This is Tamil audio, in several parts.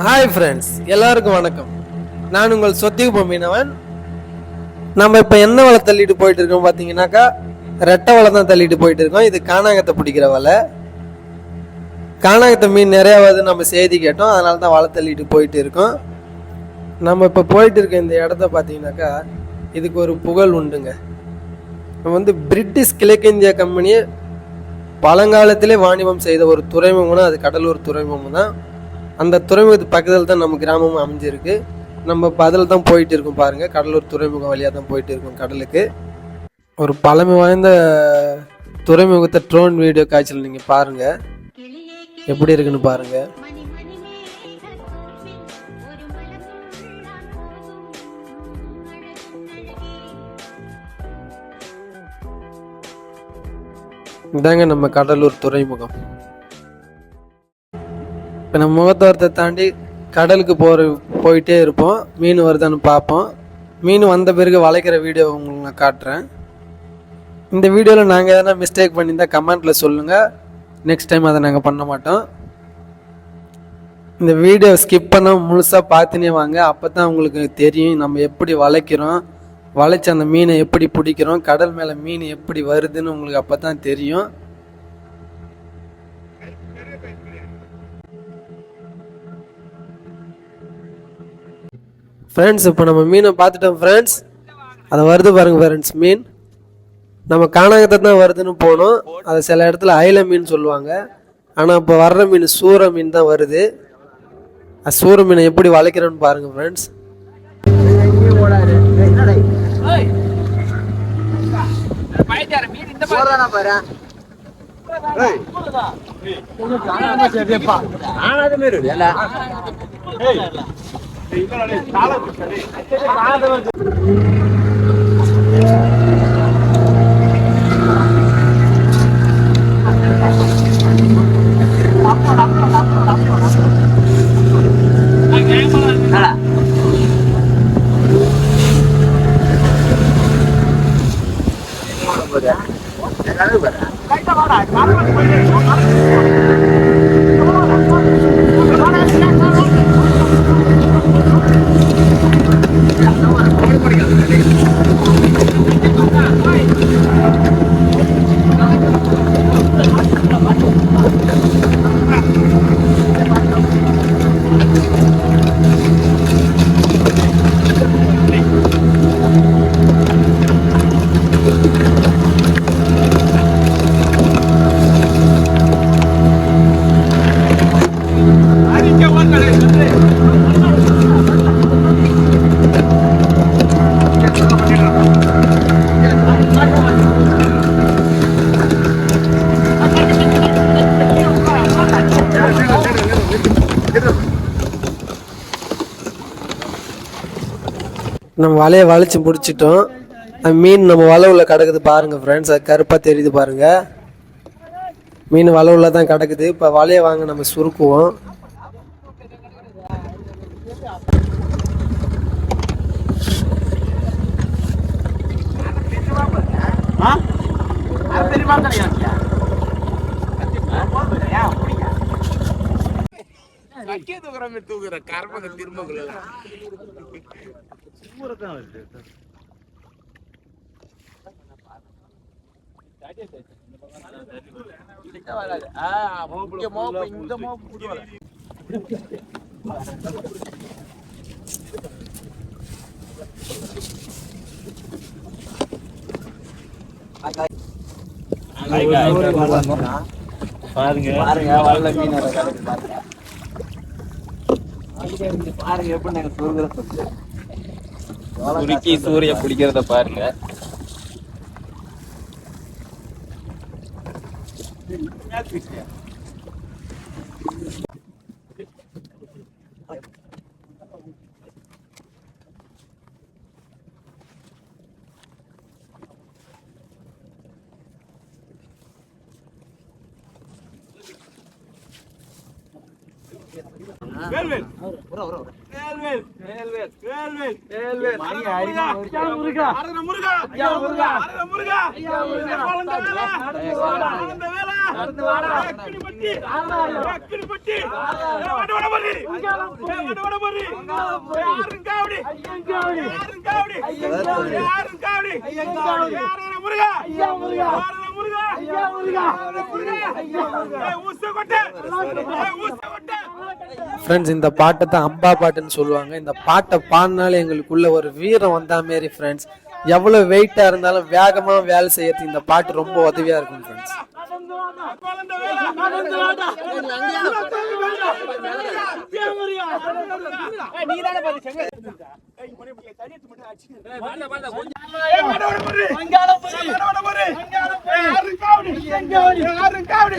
ஹாய் ஃப்ரெண்ட்ஸ் எல்லாருக்கும் வணக்கம். நான் உங்கள் சொத்திக்கு மீனவன் நம்ம இப்போ என்ன வலை தள்ளிட்டு போயிட்டு இருக்கோம் பார்த்தீங்கன்னாக்கா ரெட்டை வலை தான் தள்ளிட்டு போயிட்டு இருக்கோம் இது காணாகத்தை பிடிக்கிற வலை. காணாகத்தை மீன் நிறையா வருது நம்ம செய்தி கேட்டோம். அதனால தான் வலை தள்ளிட்டு போயிட்டு இருக்கோம் நம்ம இப்போ போயிட்டு இருக்க இந்த இடத்த பார்த்தீங்கன்னாக்கா இதுக்கு ஒரு புகழ் உண்டுங்க. நம்ம வந்து பிரிட்டிஷ் கிழக்கிந்திய கம்பெனியை பழங்காலத்திலே வாணிபம் செய்த ஒரு துறைமுகம்னா அது கடலூர் துறைமுகம் தான் அந்த துறைமுகத்து பக்கத்தில் தான் நம்ம கிராமமும் அமைஞ்சிருக்கு. நம்ம இப்போ அதில் தான் போயிட்டு இருக்கோம் பாருங்கள் கடலூர் துறைமுகம் வழியாக தான் போயிட்டு இருக்கோம் கடலுக்கு. ஒரு பழமை வாய்ந்த துறைமுகத்தை ட்ரோன் வீடியோ காய்ச்சல் நீங்கள் பாருங்கள் எப்படி இருக்குன்னு பாருங்கள் இதாங்க நம்ம கடலூர் துறைமுகம். இப்போ நம்ம முகத்தோரத்தை தாண்டி கடலுக்கு போகிற போயிட்டே இருப்போம். மீன் வருதான்னு பார்ப்போம். மீன் வந்த பிறகு வளைக்கிற வீடியோ உங்களுக்கு நான் காட்டுறேன். இந்த வீடியோவில் நாங்கள் எதனா மிஸ்டேக் பண்ணியிருந்தால் கமெண்ட்டில் சொல்லுங்கள் நெக்ஸ்ட் டைம் அதை நாங்கள் பண்ண மாட்டோம். இந்த வீடியோ ஸ்கிப் பண்ண முழுசாக பார்த்துனே வாங்க. அப்போ தான் உங்களுக்கு தெரியும் நம்ம எப்படி வளைக்கிறோம். வளைச்ச அந்த மீனை எப்படி பிடிக்கிறோம் கடல் மேலே மீன் எப்படி வருதுன்னு உங்களுக்கு அப்போ தான் தெரியும். ஃப்ரெண்ட்ஸ் இப்போ நம்ம மீனை பார்த்துட்டோம் ஃப்ரெண்ட்ஸ் அதை வருது பாருங்க ஃப்ரெண்ட்ஸ் மீன். நம்ம காணகத்தை தான் வருதுன்னு போனோம். அதை சில இடத்துல அயில மீன் சொல்லுவாங்க. ஆனால் இப்போ வர்ற மீன் சூற மீன் தான் வருது. அது சூற மீனை எப்படி வளைக்கிறோன்னு பாருங்க ஃப்ரெண்ட்ஸ் போறதானா பாரு. ஆனாத மாரி இல்ல over. நம்ம வலையை வளைச்சு முடிச்சிட்டோம் மீன் நம்ம வலை கிடக்குது பாருங்க ஃப்ரெண்ட்ஸ் அது கருப்பாக தெரியுது பாருங்க. மீன் வலை உள்ள தான் கிடக்குது. இப்போ வலையை வாங்க நம்ம சுருக்குவோம். தூக்குற கர்மத்தை திரும்ப பாருங்க. பாருங்க வல்ல மீன் பாருங்க. பாருங்க எப்படி நாங்க சுருங்குற குறுக்கி சூரிய பிடிக்கிறத பாருங்க. முருகா ஐயா முருகா முருகா ஐயா முருகா முருகா ஐயா முருகா ஊச கொட்ட ஊச கொட்ட ஃப்ரெண்ட்ஸ் இந்த பாட்டை தான் அம்பா பாட்டுன்னு சொல்லுவாங்க. இந்த பாட்டை பாடினாலே எங்களுக்குள்ள ஒரு வீரம் வந்தா மாரி ஃப்ரெண்ட்ஸ் எவ்வளோ வெயிட்டாக இருந்தாலும் வேகமாக வேலை செய்யறதுக்கு இந்த பாட்டு ரொம்ப உதவியாக இருக்கும் ஃப்ரெண்ட்ஸ் ಮನೆ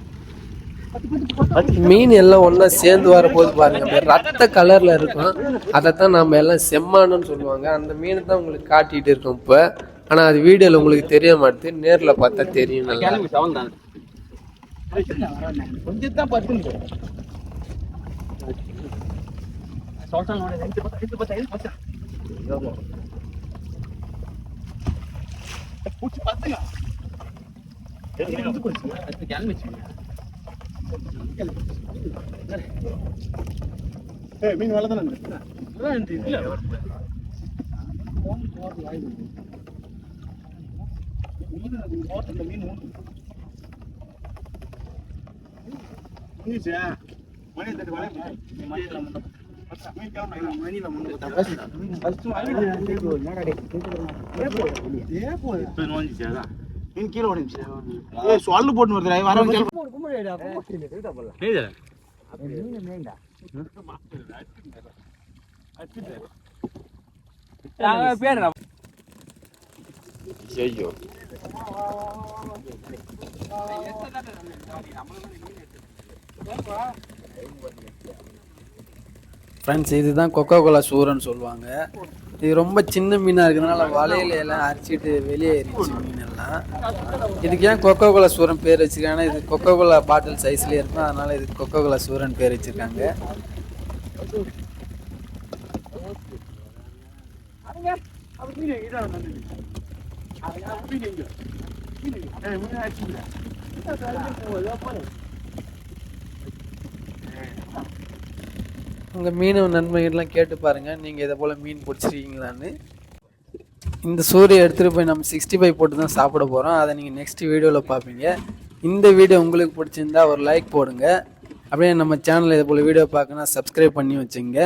மீன் எல்லாம் ஒன்றா சேர்ந்து வரும்போது பாருங்க. அப்படியே ரத்த கலரில் இருக்கும். அதைத்தான் நம்ம எல்லாம் செம்மானுன்னு சொல்லுவாங்க. அந்த மீனை தான் உங்களுக்கு காட்டிட்டு இருக்கோம் இப்போ. ஆனால் அது வீடியோவில் உங்களுக்கு தெரிய மாட்டேது. நேரில் பார்த்தா தெரியும் நல்லா. கொஞ்சம் தான். பத்து மீன் வேலை தானே கீழே ஓடிச்சு சொல்லு. போட்டு வருது வர ஐயோ ஃப்ரெண்ட்ஸ் இதுதான் கொக்கோ கோலா சூரன்னு சொல்லுவாங்க. இது ரொம்ப சின்ன மீனாக இருக்கிறதுனால வலையில எல்லாம் அரிச்சிட்டு வெளியே ஏறிச்சு மீன் எல்லாம் இதுக்கு ஏன் கொக்கோ கோலா சூரன் பேர் வச்சிருக்காங்கன்னா இது கொக்கோ கோலா பாட்டில் சைஸ்லேயே இருக்கும். அதனால இதுக்கு கொக்கோ கோலா சூரன் பேர் வச்சிருக்காங்க. உங்கள் மீனவ நன்மைகள்லாம் கேட்டு பாருங்கள் நீங்கள் இதை போல் மீன் பிடிச்சிருக்கீங்களான்னு. இந்த சூரிய எடுத்துகிட்டு போய் நம்ம சிக்ஸ்டி ஃபைவ் போட்டு தான் சாப்பிட போகிறோம் அதை நீங்கள் நெக்ஸ்ட் வீடியோவில் பார்ப்பீங்க. இந்த வீடியோ உங்களுக்கு பிடிச்சிருந்தா ஒரு லைக் போடுங்க. அப்படியே நம்ம சேனலில் இதை போல் வீடியோ பார்க்கணுன்னா சப்ஸ்கிரைப் பண்ணி வச்சுங்க.